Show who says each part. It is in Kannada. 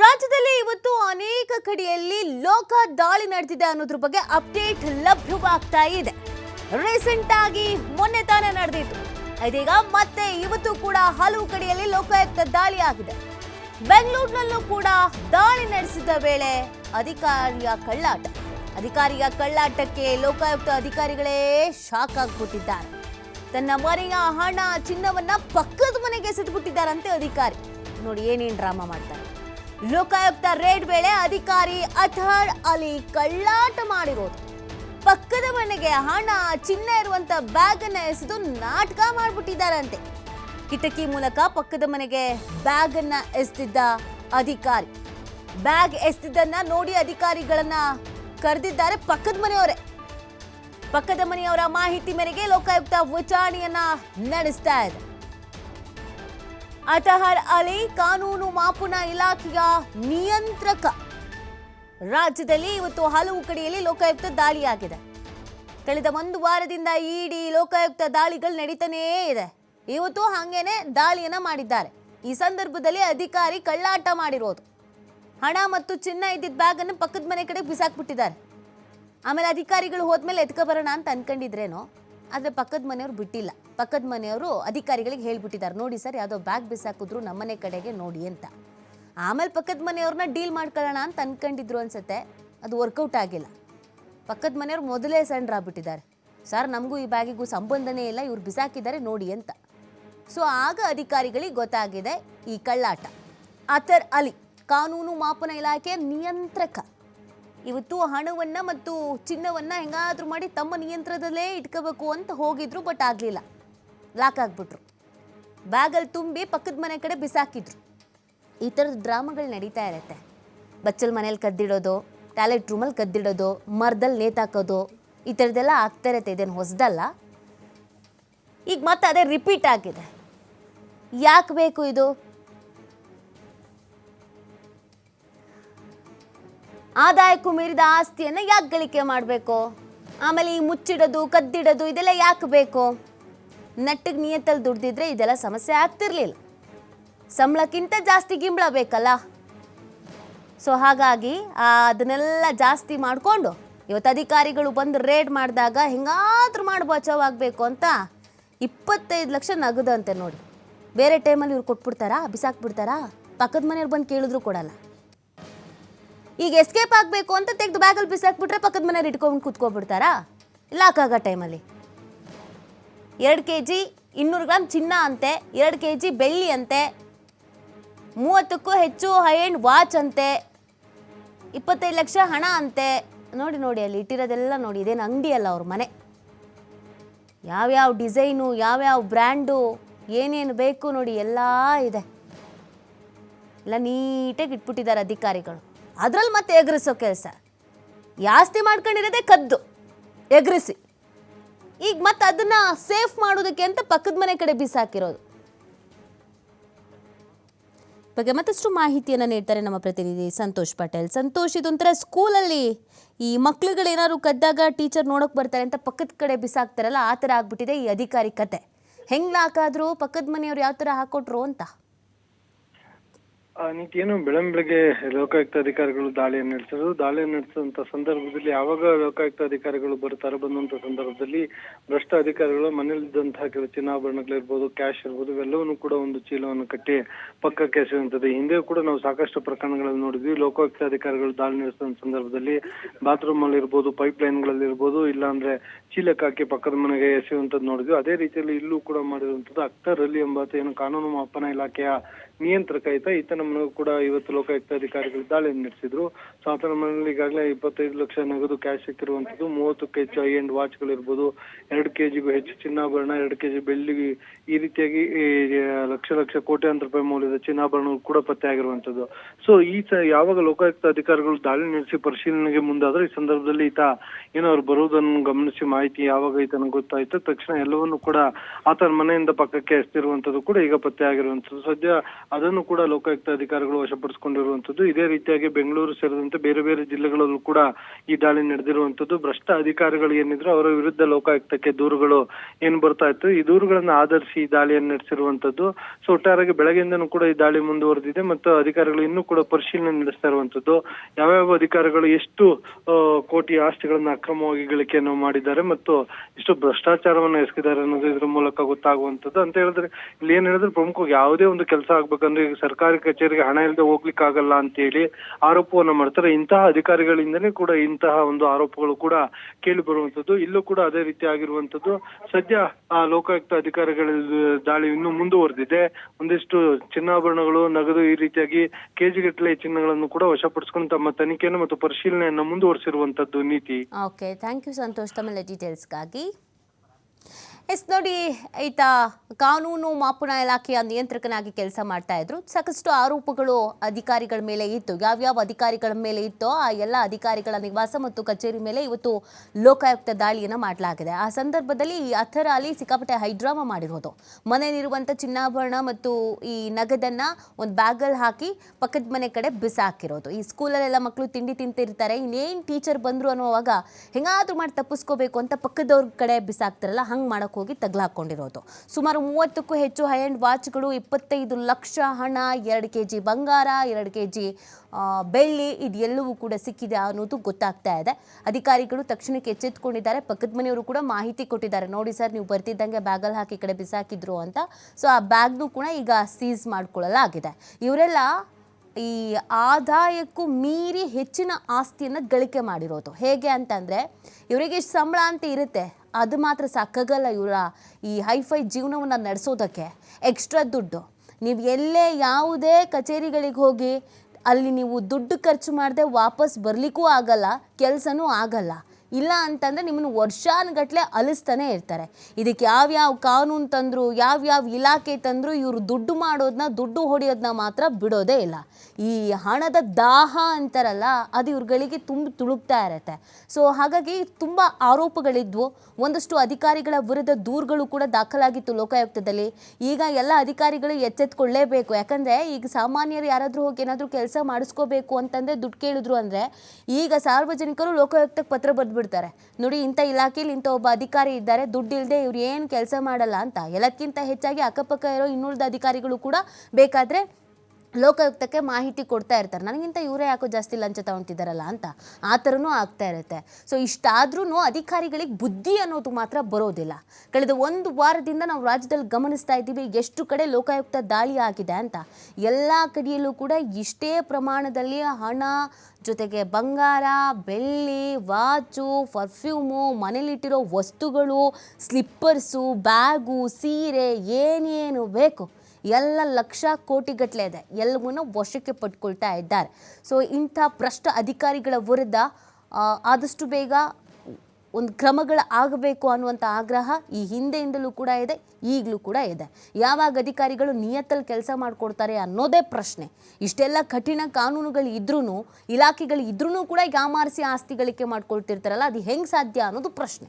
Speaker 1: ರಾಜ್ಯದಲ್ಲಿ ಇವತ್ತು ಅನೇಕ ಕಡೆಯಲ್ಲಿ ಲೋಕ ದಾಳಿ ನಡೆದಿದೆ ಅನ್ನೋದ್ರ ಬಗ್ಗೆ ಅಪ್ಡೇಟ್ ಲಭ್ಯವಾಗ್ತಾ ಇದೆ. ರೀಸೆಂಟ್ ಆಗಿ ಮೊನ್ನೆ ತಾನೇ ನಡೆದಿತ್ತು. ಇದೀಗ ಮತ್ತೆ ಇವತ್ತು ಕೂಡ ಹಲವು ಕಡೆಯಲ್ಲಿ ಲೋಕಾಯುಕ್ತ ದಾಳಿ ಆಗಿದೆ. ಬೆಂಗಳೂರಿನಲ್ಲೂ ಕೂಡ ದಾಳಿ ನಡೆಸಿದ ವೇಳೆ ಅಧಿಕಾರಿಯ ಕಳ್ಳಾಟ. ಅಧಿಕಾರಿಯ ಕಳ್ಳಾಟಕ್ಕೆ ಲೋಕಾಯುಕ್ತ ಅಧಿಕಾರಿಗಳೇ ಶಾಕ್ ಆಗ್ಬಿಟ್ಟಿದ್ದಾರೆ. ತನ್ನ ಮನೆಯ ಹಣ, ಚಿನ್ನವನ್ನ ಪಕ್ಕದ ಮನೆಗೆ ಎಸೆದ್ಬಿಟ್ಟಿದ್ದಾರಂತೆ ಅಧಿಕಾರಿ. ನೋಡಿ ಏನೇನ್ ಡ್ರಾಮಾ ಮಾಡ್ತಾರೆ. ಲೋಕಾಯುಕ್ತ ರೇಡ್ ವೇಳೆ ಅಧಿಕಾರಿ ಅಥರ್ ಅಲಿ ಕಳ್ಳಾಟ ಮಾಡಿರೋದು. ಪಕ್ಕದ ಮನೆಗೆ ಹಣ, ಚಿನ್ನ ಇರುವಂತ ಬ್ಯಾಗ್ ಅನ್ನ ಎಸೆದು ನಾಟಕ ಮಾಡ್ಬಿಟ್ಟಿದ್ದಾರಂತೆ. ಕಿಟಕಿ ಮೂಲಕ ಪಕ್ಕದ ಮನೆಗೆ ಬ್ಯಾಗ್ ಅನ್ನ ಎಸ್ತಿದ್ದ ಅಧಿಕಾರಿ. ಬ್ಯಾಗ್ ಎಸ್ತಿದ್ದನ್ನ ನೋಡಿ ಅಧಿಕಾರಿಗಳನ್ನ ಕರೆದಿದ್ದಾರೆ ಪಕ್ಕದ ಮನೆಯವರೇ. ಪಕ್ಕದ ಮನೆಯವರ ಮಾಹಿತಿ ಮೇರೆಗೆ ಲೋಕಾಯುಕ್ತ ವಿಚಾರಣೆಯನ್ನ ನಡೆಸ್ತಾ ಇದೆ. ಅಟಹರ್ ಅಲಿ ಕಾನೂನು ಮಾಪನ ಇಲಾಖೆಯ ನಿಯಂತ್ರಕ. ರಾಜ್ಯದಲ್ಲಿ ಇವತ್ತು ಹಲವು ಕಡೆಯಲ್ಲಿ ಲೋಕಾಯುಕ್ತ ದಾಳಿಯಾಗಿದೆ. ಕಳೆದ ಒಂದು ವಾರದಿಂದ ಇಡಿ ಲೋಕಾಯುಕ್ತ ದಾಳಿಗಳು ನಡೀತಾನೇ ಇದೆ. ಇವತ್ತು ಹಾಗೇನೆ ದಾಳಿಯನ್ನ ಮಾಡಿದ್ದಾರೆ. ಈ ಸಂದರ್ಭದಲ್ಲಿ ಅಧಿಕಾರಿ ಕಳ್ಳಾಟ ಮಾಡಿರೋದು. ಹಣ ಮತ್ತು ಚಿನ್ನ ಇದ್ದಿದ್ದ ಬ್ಯಾಗನ್ನು ಪಕ್ಕದ ಮನೆ ಕಡೆ ಬಿಸಾಕ್ಬಿಟ್ಟಿದ್ದಾರೆ. ಆಮೇಲೆ ಅಧಿಕಾರಿಗಳು ಹೋದ್ಮೇಲೆ ಎತ್ಕೊ ಬರೋಣ ಅಂತ ಅನ್ಕೊಂಡಿದ್ರೇನೋ, ಆದರೆ ಪಕ್ಕದ ಮನೆಯವ್ರು ಬಿಟ್ಟಿಲ್ಲ. ಪಕ್ಕದ ಮನೆಯವರು ಅಧಿಕಾರಿಗಳಿಗೆ ಹೇಳ್ಬಿಟ್ಟಿದ್ದಾರೆ, ನೋಡಿ ಸರ್, ಯಾವುದೋ ಬ್ಯಾಗ್ ಬಿಸಾಕಿದ್ರು ನಮ್ಮನೆ ಕಡೆಗೆ ನೋಡಿ ಅಂತ. ಆಮೇಲೆ ಪಕ್ಕದ ಮನೆಯವ್ರನ್ನ ಡೀಲ್ ಮಾಡ್ಕೊಳ್ಳೋಣ ಅಂತ ಅನ್ಕೊಂಡಿದ್ರು ಅನ್ಸುತ್ತೆ, ಅದು ವರ್ಕೌಟ್ ಆಗಿಲ್ಲ. ಪಕ್ಕದ ಮನೆಯವ್ರು ಮೊದಲೇ ಸಣ್ಣ ಸರ್, ನಮಗೂ ಈ ಬ್ಯಾಗಿಗೂ ಸಂಬಂಧನೇ ಇಲ್ಲ, ಇವ್ರು ಬಿಸಾಕಿದ್ದಾರೆ, ನೋಡಿ ಅಂತ. ಸೊ, ಆಗ ಅಧಿಕಾರಿಗಳಿಗೆ ಗೊತ್ತಾಗಿದೆ ಈ ಕಳ್ಳಾಟ. ಅತರ್ ಅಲಿ, ಕಾನೂನು ಮಾಪನ ಇಲಾಖೆ ನಿಯಂತ್ರಕ. ಇವತ್ತು ಹಣವನ್ನ ಮತ್ತು ಚಿನ್ನವನ್ನ ಹೆಂಗಾದ್ರೂ ಮಾಡಿ ತಮ್ಮ ನಿಯಂತ್ರಣದಲ್ಲೇ ಇಟ್ಕೋಬೇಕು ಅಂತ ಹೋಗಿದ್ರು ಬಟ್ ಆಗಲಿಲ್ಲ. ಲಾಕ್ ಆಗ್ಬಿಟ್ರು. ಬ್ಯಾಗಲ್ಲಿ ತುಂಬಿ ಪಕ್ಕದ ಮನೆ ಕಡೆ ಬಿಸಾಕಿದ್ರು. ಈ ಥರದ ಡ್ರಾಮಾಗಳು ನಡೀತಾ ಇರುತ್ತೆ. ಬಚ್ಚಲ್ ಮನೇಲಿ ಕದ್ದಿಡೋದು, ಟಾಯ್ಲೆಟ್ ರೂಮಲ್ಲಿ ಕದ್ದಿಡೋದು ಮರದಲ್ಲಿ ನೇತಾಕೋದು ಈ ಥರದ್ದೆಲ್ಲ ಆಗ್ತಾ ಇರುತ್ತೆ. ಇದೇನು ಹೊಸದಲ್ಲ. ಈಗ ಮತ್ತೆ ಅದೇ ರಿಪೀಟ್ ಆಗಿದೆ. ಯಾಕೆ ಬೇಕು ಇದು? ಆದಾಯಕ್ಕೂ ಮೀರಿದ ಆಸ್ತಿಯನ್ನು ಯಾಕೆ ಗಳಿಕೆ ಮಾಡಬೇಕು? ಆಮೇಲೆ ಈ ಮುಚ್ಚಿಡೋದು, ಕದ್ದಿಡೋದು ಇದೆಲ್ಲ ಯಾಕೆ ಬೇಕು? ನೆಟ್ಟಿಗೆ ನಿಯತ್ತಲ್ಲಿ ದುಡ್ದಿದ್ರೆ ಇದೆಲ್ಲ ಸಮಸ್ಯೆ ಆಗ್ತಿರ್ಲಿಲ್ಲ. ಸಂಬಳಕ್ಕಿಂತ ಜಾಸ್ತಿ ಗಿಂಬಳ ಬೇಕಲ್ಲ? ಸೊ ಹಾಗಾಗಿ ಅದನ್ನೆಲ್ಲ ಜಾಸ್ತಿ ಮಾಡಿಕೊಂಡು ಇವತ್ತು ಅಧಿಕಾರಿಗಳು ಬಂದು ರೇಡ್ ಮಾಡಿದಾಗ ಹೆಂಗಾದ್ರೂ ಮಾಡಿ ಬಚಾವಾಗಬೇಕು ಅಂತ ಇಪ್ಪತ್ತೈದು ಲಕ್ಷ ನಗದಂತೆ ನೋಡಿ. ಬೇರೆ ಟೈಮಲ್ಲಿ ಇವ್ರು ಕೊಟ್ಬಿಡ್ತಾರಾ? ಬಿಸಾಕ್ಬಿಡ್ತಾರಾ? ಪಕ್ಕದ ಮನೆಯವ್ರು ಬಂದು ಕೇಳಿದ್ರು ಕೊಡಲ್ಲ. ಈಗ ಎಸ್ಕೇಪ್ ಆಗಬೇಕು ಅಂತ ತೆಗೆದು ಬ್ಯಾಗಲ್ಲಿ ಬಿಸಾಕ್ಬಿಟ್ರೆ ಪಕ್ಕದ ಮನೇಲಿ ಇಟ್ಕೊಂಡು ಕೂತ್ಕೊಬಿಡ್ತಾರಾ? ಇಲ್ಲ ಆಗೋ ಟೈಮಲ್ಲಿ ಎರಡು ಕೆ ಜಿ ಇನ್ನೂರು ಗ್ರಾಮ್ ಚಿನ್ನ ಅಂತೆ, ಎರಡು ಕೆ ಜಿ ಬೆಳ್ಳಿ ಅಂತೆ, ಮೂವತ್ತಕ್ಕೂ ಹೆಚ್ಚು ಹೈ ಆ್ಯಂಡ್ ವಾಚ್ ಅಂತೆ, ಇಪ್ಪತ್ತೈದು ಲಕ್ಷ ಹಣ ಅಂತೆ. ನೋಡಿ ನೋಡಿ, ಅಲ್ಲಿ ಇಟ್ಟಿರೋದೆಲ್ಲ ನೋಡಿ, ಇದೇನು ಅಂಗಡಿ ಅಲ್ಲ ಅವ್ರ ಮನೆ. ಯಾವ್ಯಾವ ಡಿಸೈನು ಯಾವ್ಯಾವ ಬ್ರ್ಯಾಂಡು ಏನೇನು ಬೇಕು ನೋಡಿ, ಎಲ್ಲ ಇದೆ. ಎಲ್ಲ ನೀಟಾಗಿ ಇಟ್ಬಿಟ್ಟಿದ್ದಾರೆ ಅಧಿಕಾರಿಗಳು. ಅದ್ರಲ್ಲಿ ಮತ್ತೆ ಎಗರಿಸೋ ಕೆಲಸ. ಜಾಸ್ತಿ ಮಾಡ್ಕೊಂಡಿರೋದೇ ಕದ್ದು. ಎಗರಿಸಿ. ಈಗ ಮತ್ತೆ ಅದನ್ನ ಸೇಫ್ ಮಾಡೋದಕ್ಕೆ ಅಂತ ಪಕ್ಕದ ಮನೆ ಕಡೆ ಬಿಸಾಕಿರೋದು. ಬಗ್ಗೆ ಮತ್ತಷ್ಟು ಮಾಹಿತಿಯನ್ನು ನೀಡ್ತಾರೆ ನಮ್ಮ ಪ್ರತಿನಿಧಿ ಸಂತೋಷ್ ಪಟೇಲ್. ಸಂತೋಷ್, ಇದೊಂಥರ ಸ್ಕೂಲಲ್ಲಿ ಈ ಮಕ್ಳುಗಳೇನಾದ್ರು ಕದ್ದಾಗ ಟೀಚರ್ ನೋಡೋಕೆ ಬರ್ತಾರೆ ಅಂತ ಪಕ್ಕದ ಕಡೆ ಬಿಸಾಕ್ತಾರಲ್ಲ, ಆ ಥರ ಆಗ್ಬಿಟ್ಟಿದೆ ಈ ಅಧಿಕಾರಿ ಕತೆ. ಹೆಂಗ್ ಹಾಕಾದ್ರು ಪಕ್ಕದ ಮನೆಯವ್ರು ಯಾವ ಥರ ಹಾಕೊಟ್ರು ಅಂತ.
Speaker 2: ಏನು ಬೆಳಂಬೆಳಗ್ಗೆ ಲೋಕಾಯುಕ್ತ ಅಧಿಕಾರಿಗಳು ದಾಳಿಯನ್ನು ನಡೆಸಿದ್ರು. ದಾಳಿಯನ್ನು ನಡೆಸಿದಂತ ಸಂದರ್ಭದಲ್ಲಿ ಯಾವಾಗ ಲೋಕಾಯುಕ್ತ ಅಧಿಕಾರಿಗಳು ಬರ್ತಾರೆ ಬಂದಂತ ಸಂದರ್ಭದಲ್ಲಿ ಭ್ರಷ್ಟ ಅಧಿಕಾರಿಗಳು ಮನೆಯಲ್ಲಿದ್ದಂತಹ ಕೆಲವು ಚಿನ್ನಾಭರಣಗಳಿರ್ಬೋದು ಕ್ಯಾಶ್ ಇರ್ಬೋದು, ಇವೆಲ್ಲವನ್ನು ಕೂಡ ಒಂದು ಚೀಲವನ್ನು ಕಟ್ಟಿ ಪಕ್ಕಕ್ಕೆ ಎಸೆಯುವಂಥದ್ದು. ಹಿಂದೆ ಕೂಡ ನಾವು ಸಾಕಷ್ಟು ಪ್ರಕರಣಗಳನ್ನು ನೋಡಿದ್ವಿ. ಲೋಕಾಯುಕ್ತ ಅಧಿಕಾರಿಗಳು ದಾಳಿ ನಡೆಸಿದ ಸಂದರ್ಭದಲ್ಲಿ ಬಾತ್ರೂಮ್ ಅಲ್ಲಿ ಇರ್ಬೋದು ಪೈಪ್ ಲೈನ್ಗಳಲ್ಲಿ ಇರ್ಬೋದು, ಇಲ್ಲಾಂದ್ರೆ ಚೀಲಕ್ಕೆ ಹಾಕಿ ಪಕ್ಕದ ಮನೆಗೆ ಎಸೆಯುವಂತದ್ದು ನೋಡಿದ್ವಿ. ಅದೇ ರೀತಿಯಲ್ಲಿ ಇಲ್ಲೂ ಕೂಡ ಮಾಡಿರುವಂತದ್ದು ಅಕ್ತರ್ ಅಲಿ ಎಂಬಾತ ಏನು ಕಾನೂನು ಮಾಪನ ಇಲಾಖೆಯ ನಿಯಂತ್ರಕ ಆಯ್ತಾ ಈತನ ಮನೆಗೂ ಕೂಡ ಇವತ್ತು ಲೋಕಾಯುಕ್ತ ಅಧಿಕಾರಿಗಳು ದಾಳಿ ನಡೆಸಿದ್ರು ಸೊ ಆತನ ಮನೆಯಲ್ಲಿ ಈಗಾಗಲೇ ಇಪ್ಪತ್ತೈದು ಲಕ್ಷ ನಗದು ಕ್ಯಾಶ್ ಸಿಕ್ಕಿರುವಂತದ್ದು ಮೂವತ್ತಕ್ಕೆ ಹೆಚ್ಚು ಐ ಎಂಡ್ ವಾಚ್ಗಳಿರ್ಬೋದು ಎರಡು ಕೆಜಿಗೂ ಹೆಚ್ಚು ಚಿನ್ನಾಭರಣ, ಎರಡು ಕೆಜಿ ಬೆಳ್ಳಿ ಈ ರೀತಿಯಾಗಿ ಲಕ್ಷ ಲಕ್ಷ ಕೋಟ್ಯಾಂತರ ರೂಪಾಯಿ ಮೌಲ್ಯದ ಚಿನ್ನಾಭರಣಗಳು ಕೂಡ ಪತ್ತೆ ಆಗಿರುವಂತದ್ದು ಸೊ ಈ ಯಾವಾಗ ಲೋಕಾಯುಕ್ತ ಅಧಿಕಾರಿಗಳು ದಾಳಿ ನಡೆಸಿ ಪರಿಶೀಲನೆಗೆ ಮುಂದಾದ್ರೆ ಈ ಸಂದರ್ಭದಲ್ಲಿ ಈತ ಏನೋ ಅವ್ರು ಬರುವುದನ್ನು ಗಮನಿಸಿ ಮಾಹಿತಿ ಯಾವಾಗ ಈತನ ಗೊತ್ತಾಯ್ತು ತಕ್ಷಣ ಎಲ್ಲವನ್ನು ಕೂಡ ಆತನ ಮನೆಯಿಂದ ಪಕ್ಕಕ್ಕೆ ಎಸ್ತಿರುವಂತದ್ದು ಕೂಡ ಈಗ ಪತ್ತೆ ಆಗಿರುವಂತದ್ದು ಸದ್ಯ ಅದನ್ನು ಕೂಡ ಲೋಕಾಯುಕ್ತ ಅಧಿಕಾರಿಗಳು ವಶಪಡಿಸಿಕೊಂಡಿರುವಂತದ್ದು ಇದೇ ರೀತಿಯಾಗಿ ಬೆಂಗಳೂರು ಸೇರಿದಂತೆ ಬೇರೆ ಬೇರೆ ಜಿಲ್ಲೆಗಳಲ್ಲೂ ಕೂಡ ಈ ದಾಳಿ ನಡೆದಿರುವಂತದ್ದು ಭ್ರಷ್ಟ ಅಧಿಕಾರಿಗಳು ಏನಿದ್ರು ಅವರ ವಿರುದ್ಧ ಲೋಕಾಯುಕ್ತಕ್ಕೆ ದೂರುಗಳು ಏನ್ ಬರ್ತಾ ಇತ್ತು. ಈ ದೂರುಗಳನ್ನ ಆಧರಿಸಿ ಈ ದಾಳಿಯನ್ನು ನಡೆಸಿರುವಂತದ್ದು ಸೊ, ಒಟ್ಟಾರೆಯಾಗಿ ಬೆಳಗ್ಗೆಯಿಂದನೂ ಕೂಡ ಈ ದಾಳಿ ಮುಂದುವರೆದಿದೆ ಮತ್ತು ಅಧಿಕಾರಿಗಳು ಇನ್ನೂ ಕೂಡ ಪರಿಶೀಲನೆ ನಡೆಸ್ತಾ ಇರುವಂತದ್ದು ಯಾವ್ಯಾವ ಅಧಿಕಾರಿಗಳು ಎಷ್ಟು ಕೋಟಿ ಆಸ್ತಿಗಳನ್ನ ಅಕ್ರಮವಾಗಿ ಗಳಿಕೆಯನ್ನು ಮಾಡಿದ್ದಾರೆ ಮತ್ತು ಎಷ್ಟು ಭ್ರಷ್ಟಾಚಾರವನ್ನ ಎಸಗಿದ್ದಾರೆ ಅನ್ನೋದು ಇದ್ರ ಮೂಲಕ ಗೊತ್ತಾಗುವಂತದ್ದು ಅಂತ ಹೇಳಿದ್ರೆ, ಇಲ್ಲಿ ಏನ್ ಹೇಳಿದ್ರೆ ಪ್ರಮುಖವಾಗಿ ಯಾವುದೇ ಒಂದು ಕೆಲಸ ಆಗ್ಬೇಕಂದ್ರೆ ಈಗ ಸರ್ಕಾರಿ ಕಚೇರಿಗೆ ಹಣ ಇಲ್ಲದೆ ಹೋಗ್ಲಿಕ್ಕೆ ಆಗಲ್ಲ ಅಂತ ಹೇಳಿ ಆರೋಪವನ್ನ ಮಾಡ್ತಾರೆ. ಇಂತಹ ಅಧಿಕಾರಿಗಳಿಂದನೇ ಕೂಡ ಇಂತಹ ಒಂದು ಆರೋಪಗಳು ಕೂಡ ಕೇಳಿ ಬರುವಂತದ್ದು. ಇಲ್ಲೂ ಕೂಡ ಅದೇ ರೀತಿ ಆಗಿರುವಂತದ್ದು. ಸದ್ಯ ಆ ಲೋಕಾಯುಕ್ತ ಅಧಿಕಾರಿಗಳ ದಾಳಿ ಇನ್ನೂ ಮುಂದುವರೆದಿದೆ. ಒಂದಿಷ್ಟು ಚಿನ್ನಾಭರಣಗಳು, ನಗದು ಈ ರೀತಿಯಾಗಿ ಕೆಜಿಗಟ್ಟಲೆ ಚಿನ್ನಗಳನ್ನು ಕೂಡ ವಶಪಡಿಸಿಕೊಂಡು ತಮ್ಮ ತನಿಖೆಯನ್ನು ಮತ್ತು ಪರಿಶೀಲನೆಯನ್ನು ಮುಂದುವರಿಸಿರುವಂತದ್ದು ನೀತಿ.
Speaker 1: ಓಕೆ ಥ್ಯಾಂಕ್ ಯು ಸಂತೋಷ್ ತಮ್ಮೆಲ್ಲ ಡೀಟೇಲ್ಸ್ಗಾಗಿ ಎಸ್ ನೋಡಿ, ಈತ ಕಾನೂನು ಮಾಪನ ಇಲಾಖೆಯ ನಿಯಂತ್ರಕನಾಗಿ ಕೆಲಸ ಮಾಡ್ತಾ ಇದ್ರು. ಸಾಕಷ್ಟು ಆರೋಪಗಳು ಅಧಿಕಾರಿಗಳ ಮೇಲೆ ಇತ್ತು. ಯಾವ್ಯಾವ ಅಧಿಕಾರಿಗಳ ಮೇಲೆ ಇತ್ತೋ ಆ ಎಲ್ಲ ಅಧಿಕಾರಿಗಳ ನಿವಾಸ ಮತ್ತು ಕಚೇರಿ ಮೇಲೆ ಇವತ್ತು ಲೋಕಾಯುಕ್ತ ದಾಳಿಯನ್ನು ಮಾಡಲಾಗಿದೆ. ಆ ಸಂದರ್ಭದಲ್ಲಿ ಈ ಅಥರ ಅಲ್ಲಿ ಸಿಕ್ಕಾಪಟ್ಟೆ ಹೈಡ್ರಾಮಾ ಮಾಡಿರೋದು. ಮನೆಯಲ್ಲಿರುವಂಥ ಚಿನ್ನಾಭರಣ ಮತ್ತು ಈ ನಗದನ್ನ ಒಂದು ಬ್ಯಾಗಲ್ಲಿ ಹಾಕಿ ಪಕ್ಕದ ಮನೆ ಕಡೆ ಬಿಸಾಕಿರೋದು. ಈ ಸ್ಕೂಲಲ್ಲೆಲ್ಲ ಮಕ್ಕಳು ತಿಂಡಿ ತಿಂತಿರ್ತಾರೆ. ಇನ್ನೇನು ಟೀಚರ್ ಬಂದರು ಅನ್ನೋವಾಗ ಹೆಂಗಾದ್ರೂ ಮಾಡಿ ತಪ್ಪಿಸ್ಕೋಬೇಕು ಅಂತ ಪಕ್ಕದವ್ರ ಕಡೆ ಬಿಸಾಕ್ತಾರಲ್ಲ, ಹಂಗೆ ಮಾಡಕ್ಕೆ ಹೋಗಿ ತಗ್ಲಾಕೊಂಡಿರೋದು. ಸುಮಾರು ಮೂವತ್ತಕ್ಕೂ ಹೆಚ್ಚು ಹೈ ಆ್ಯಂಡ್ ವಾಚ್ಗಳು ಇಪ್ಪತ್ತೈದು ಲಕ್ಷ ಹಣ, ಎರಡು ಕೆ ಜಿ ಬಂಗಾರ, ಎರಡು ಕೆ ಜಿ ಬೆಳ್ಳಿ ಇದೆಲ್ಲವೂ ಕೂಡ ಸಿಕ್ಕಿದೆ ಅನ್ನೋದು ಗೊತ್ತಾಗ್ತಾ ಇದೆ. ಅಧಿಕಾರಿಗಳು ತಕ್ಷಣಕ್ಕೆ ಎಚ್ಚೆತ್ಕೊಂಡಿದ್ದಾರೆ ಪಕ್ಕದ ಮನೆಯವರು ಕೂಡ ಮಾಹಿತಿ ಕೊಟ್ಟಿದ್ದಾರೆ. ನೋಡಿ ಸರ್, ನೀವು ಬರ್ತಿದ್ದಂಗೆ ಬ್ಯಾಗಲ್ಲಿ ಹಾಕಿ ಕಡೆ ಬಿಸಾಕಿದ್ರು ಅಂತ. ಸೊ ಆ ಬ್ಯಾಗ್ನು ಕೂಡ ಈಗ ಸೀಸ್ ಮಾಡ್ಕೊಳ್ಳಲಾಗಿದೆ. ಇವರೆಲ್ಲ ಈ ಆದಾಯಕ್ಕೂ ಮೀರಿ ಹೆಚ್ಚಿನ ಆಸ್ತಿಯನ್ನು ಗಳಿಕೆ ಮಾಡಿರೋದು. ಹೇಗೆ ಅಂತಂದರೆ, ಇವರಿಗೆ ಸಂಬಳ ಅಂತ ಇರುತ್ತೆ. ಅದು ಮಾತ್ರ ಸಾಕಾಗಲ್ಲ ಇವರ ಈ ಹೈಫೈ ಜೀವನವನ್ನು ನಡೆಸೋದಕ್ಕೆ. ಎಕ್ಸ್ಟ್ರಾ ದುಡ್ಡು. ನೀವು ಎಲ್ಲೇ ಯಾವುದೇ ಕಚೇರಿಗಳಿಗೆ ಹೋಗಿ ಅಲ್ಲಿ ನೀವು ದುಡ್ಡು ಖರ್ಚು ಮಾಡದೆ ವಾಪಸ್ ಬರಲಿಕ್ಕೂ ಆಗಲ್ಲ, ಕೆಲಸನೂ ಆಗಲ್ಲ. ಇಲ್ಲ ಅಂತಂದರೆ ನಿಮ್ಮನ್ನು ವರ್ಷಾನುಗಟ್ಲೆ ಅಲಿಸ್ತಾನೆ ಇರ್ತಾರೆ. ಇದಕ್ಕೆ ಯಾವ್ಯಾವ ಕಾನೂನು ತಂದರು, ಯಾವ್ಯಾವ ಇಲಾಖೆ ತಂದರೂ ಇವರು ದುಡ್ಡು ಮಾಡೋದನ್ನ ದುಡ್ಡು ಹೊಡೆಯೋದನ್ನ ಮಾತ್ರ ಬಿಡೋದೇ ಇಲ್ಲ. ಈ ಹಣದ ದಾಹ ಅಂತಾರಲ್ಲ, ಅದು ಇವ್ರುಗಳಿಗೆ ತುಂಬ ತುಳುಕ್ತಾ ಇರುತ್ತೆ. ಸೊ ಹಾಗಾಗಿ ತುಂಬ ಆರೋಪಗಳಿದ್ವು. ಒಂದಷ್ಟು ಅಧಿಕಾರಿಗಳ ವಿರುದ್ಧ ದೂರುಗಳು ಕೂಡ ದಾಖಲಾಗಿತ್ತು ಲೋಕಾಯುಕ್ತದಲ್ಲಿ. ಈಗ ಎಲ್ಲ ಅಧಿಕಾರಿಗಳು ಎಚ್ಚೆತ್ಕೊಳ್ಳೇಬೇಕು ಯಾಕಂದರೆ ಈಗ ಸಾಮಾನ್ಯರು ಯಾರಾದರೂ ಹೋಗಿ ಏನಾದರೂ ಕೆಲಸ ಮಾಡಿಸ್ಕೋಬೇಕು ಅಂತಂದರೆ ದುಡ್ಡು ಕೇಳಿದ್ರು ಅಂದರೆ ಈಗ ಸಾರ್ವಜನಿಕರು ಲೋಕಾಯುಕ್ತಕ್ಕೆ ಪತ್ರ ಬರೆದ್ಬಿಡ್ತಾರೆ. ನೋಡಿ, ಇಂಥ ಇಲಾಖೆಯಲ್ಲಿ ಇಂಥ ಒಬ್ಬ ಅಧಿಕಾರಿ ಇದ್ದಾರೆ. ದುಡ್ಡು ಇಲ್ಲದೆ ಇವ್ರು ಏನು ಕೆಲಸ ಮಾಡಲ್ಲ ಅಂತ. ಎಲ್ಲಕ್ಕಿಂತ ಹೆಚ್ಚಾಗಿ ಅಕ್ಕಪಕ್ಕ ಇರೋ ಇನ್ನುಳಿದ ಅಧಿಕಾರಿಗಳು ಕೂಡ ಬೇಕಾದರೆ ಲೋಕಾಯುಕ್ತಕ್ಕೆ ಮಾಹಿತಿ ಕೊಡ್ತಾ ಇರ್ತಾರೆ. ನನಗಿಂತ ಇವರೇ ಯಾಕೋ ಜಾಸ್ತಿ ಲಂಚ ತಗೊತಿದ್ದಾರಲ್ಲ ಅಂತ ಆ ಥರನೂ ಆಗ್ತಾ ಇರುತ್ತೆ. ಸೊ ಇಷ್ಟಾದ್ರೂ ಅಧಿಕಾರಿಗಳಿಗೆ ಬುದ್ಧಿ ಅನ್ನೋದು ಮಾತ್ರ ಬರೋದಿಲ್ಲ. ಕಳೆದ ಒಂದು ವಾರದಿಂದ ನಾವು ರಾಜ್ಯದಲ್ಲಿ ಗಮನಿಸ್ತಾ ಇದ್ದೀವಿ. ಎಷ್ಟು ಕಡೆ ಲೋಕಾಯುಕ್ತ ದಾಳಿ ಆಗಿದೆ ಅಂತ ಎಲ್ಲ ಕಡೆಯಲ್ಲೂ ಕೂಡ ಇಷ್ಟೇ ಪ್ರಮಾಣದಲ್ಲಿ ಹಣ ಜೊತೆಗೆ ಬಂಗಾರ, ಬೆಳ್ಳಿ, ವಾಚು, ಪರ್ಫ್ಯೂಮು, ಮನೇಲಿಟ್ಟಿರೋ ವಸ್ತುಗಳು, ಸ್ಲಿಪ್ಪರ್ಸು, ಬ್ಯಾಗು, ಸೀರೆ ಏನೇನು ಬೇಕು ಎಲ್ಲ ಲಕ್ಷ ಕೋಟಿಗಟ್ಟಲೆ ಇದೆ. ಎಲ್ಲವನ್ನೂ ವಶಕ್ಕೆ ಪಟ್ಕೊಳ್ತಾ ಇದ್ದಾರೆ. ಸೊ ಇಂಥ ಭ್ರಷ್ಟ ಅಧಿಕಾರಿಗಳ ವಿರುದ್ಧ ಆದಷ್ಟು ಬೇಗ ಒಂದು ಕ್ರಮಗಳ ಆಗಬೇಕು ಅನ್ನುವಂಥ ಆಗ್ರಹ ಈ ಹಿಂದೆಯಿಂದಲೂ ಕೂಡ ಇದೆ, ಈಗಲೂ ಕೂಡ ಇದೆ. ಯಾವಾಗ ಅಧಿಕಾರಿಗಳು ನಿಯತ್ತಲ್ಲಿ ಕೆಲಸ ಮಾಡಿಕೊಡ್ತಾರೆ ಅನ್ನೋದೇ ಪ್ರಶ್ನೆ. ಇಷ್ಟೆಲ್ಲ ಕಠಿಣ ಕಾನೂನುಗಳು ಇದ್ರೂ ಇಲಾಖೆಗಳು ಇದ್ರೂ ಕೂಡ ಯಾಮಾರಿಸಿ ಆಸ್ತಿ ಗಳಿಕೆ ಮಾಡ್ಕೊಳ್ತಿರ್ತಾರಲ್ಲ, ಅದು ಹೆಂಗೆ ಸಾಧ್ಯ ಅನ್ನೋದು ಪ್ರಶ್ನೆ.